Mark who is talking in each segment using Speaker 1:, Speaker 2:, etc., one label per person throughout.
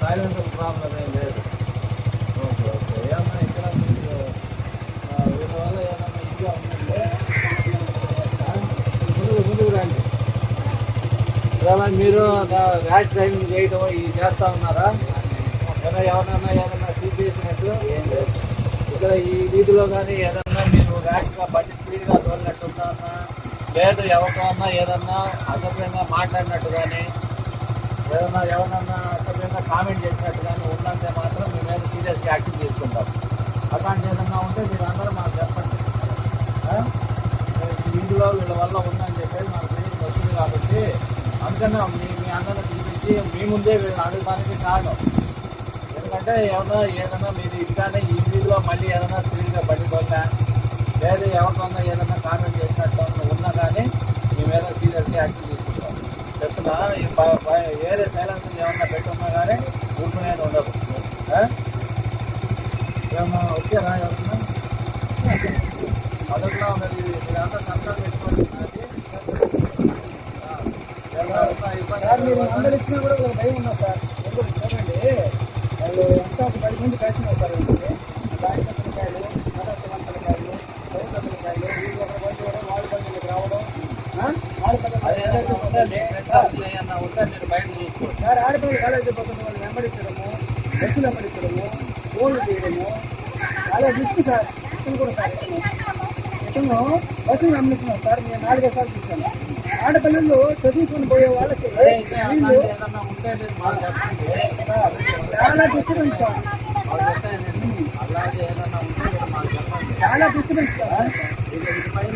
Speaker 1: Silencer problem ఏం లేదు. Okay okay. ఏమన్నా ఇక్కడ మీకు ఆ, వీళ్ళ వల్ల ఏమన్నా ఉందంటే ముందుకు ముందుకు రండి. మీరు ర్యాష్ డ్రైవింగ్ చేయడం ఇది చేస్తా ఉన్నారా? ఏదైనా ఎవరన్నా ఏదన్నా సీట్ చేసినట్టు? ఏం లేదు ఇక్కడ ఈ వీధిలో కానీ ఏదన్నా మీరు ర్యాష్గా బండి స్పీడ్గా తోలినట్టుందా లేదు ఎవరితో ఏదన్నా అసభ్యంగా మాట్లాడినట్టు కానీ ఏదన్నా ఎవరన్నా అసభ్యంగా కామెంట్ చేసినట్టు కానీ ఉందంటే మాత్రం మీ మీద సీరియస్ యాక్షన్ తీసుకుంటాం. అట్లాంటి ఏదన్నా ఉంటే మీరు అందరూ మాకు చెప్పండి. ఇందులో వీళ్ళ వల్ల ఉందని చెప్పేసి మాకు తెలియదు వస్తుంది కాబట్టి అందుకనే మీ మీ అందరిని పిలిపించి మీ ముందే వీళ్ళని అడగడానికి కారణం. ఎందుకంటే ఏమన్నా ఏదైనా మీరు ఇదిగానే ఈ వీధిలో మళ్ళీ ఏదైనా స్పీడ్గా పడిపోతా లేదా ఎవరికన్నా ఏదైనా కామెంట్ చేసినట్టు సీరియస్గా యాక్షన్ తీసుకుంటాం. చెప్తున్నా వేరే సైలెన్స్ ఏమన్నా పెట్టున్నా కానీ ఊరుకునే ఉండదు? ఏమన్నా వచ్చారా ఎవరన్నా మొదట్లో మరి మీరంతా సార్ మీరు అందరు ఇచ్చినా కూడా ఒక భయం ఉన్నా సార్. ఎందుకు? చూడండి వాళ్ళు ఎంత పది మంది కలిసి వస్తారు వీళ్ళకి. దానిమ్మ పిల్లకాయలు మదర్శనం పిల్లకాయలు సౌత పిల్లకాయలు వీళ్ళు ఒక బండి కూడా వాళ్ళ బండికి రావడం ఆ? వాళ్ళ బండి సార్ ఆడపిల్లలు కాలేజీ పోతున్న వాళ్ళు వెంబడించడము బస్సులు వెంబడించడము ఫోన్లు చేయడము చాలా రిస్క్ సార్ ఇతను కూడా సార్. ఇతను బస్సులు వెంబడిస్తున్నాం సార్ నేను నాలుగైదు సార్లు చూశాను. ఆడపిల్లలు చదువుకొని పోయే వాళ్ళకి వీళ్ళు చాలా డిస్టర్బెన్స్ సార్. చాలా డిస్టర్బెన్స్ సార్ చాలా డిస్టర్బెన్స్ సార్ వీళ్ళ వల్ల.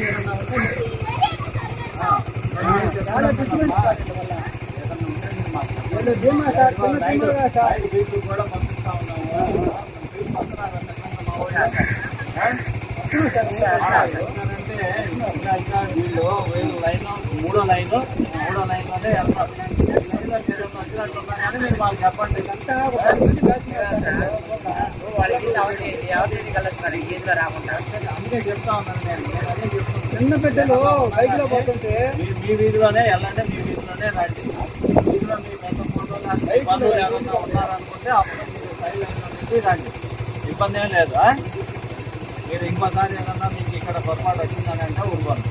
Speaker 1: వీళ్ళు ధీమా సార్ చిన్న చిన్నగా సార్ వస్తున్నారు సార్ వీళ్ళు వీళ్ళు లైన్ మూడో లైన్ మూడో లైన్ వెళ్తారు మీరు మాకు చెప్పండి అంతా ఒక పది మంది రాకుండా అందుకే చెప్తా ఉన్నాను నేను నేను అదే చెప్తున్నాను చిన్న బిడ్డలు బైక్లో పోతుంటే మీ- మీ వీధిలోనే వెళ్ళండి మీ వీధిలోనే రండి. వీధిలో మీ పెద్ద ఫోటోలు అన్ని ఉన్నారనుకుంటే అప్పుడు మీరు సైడ్ రండి. ఇబ్బంది ఏం లేదు మీరు ఇంకోసారి ఏదన్నా మీకు ఇక్కడ పొరపాటు వచ్చిందని అంటే ఊరుకోండి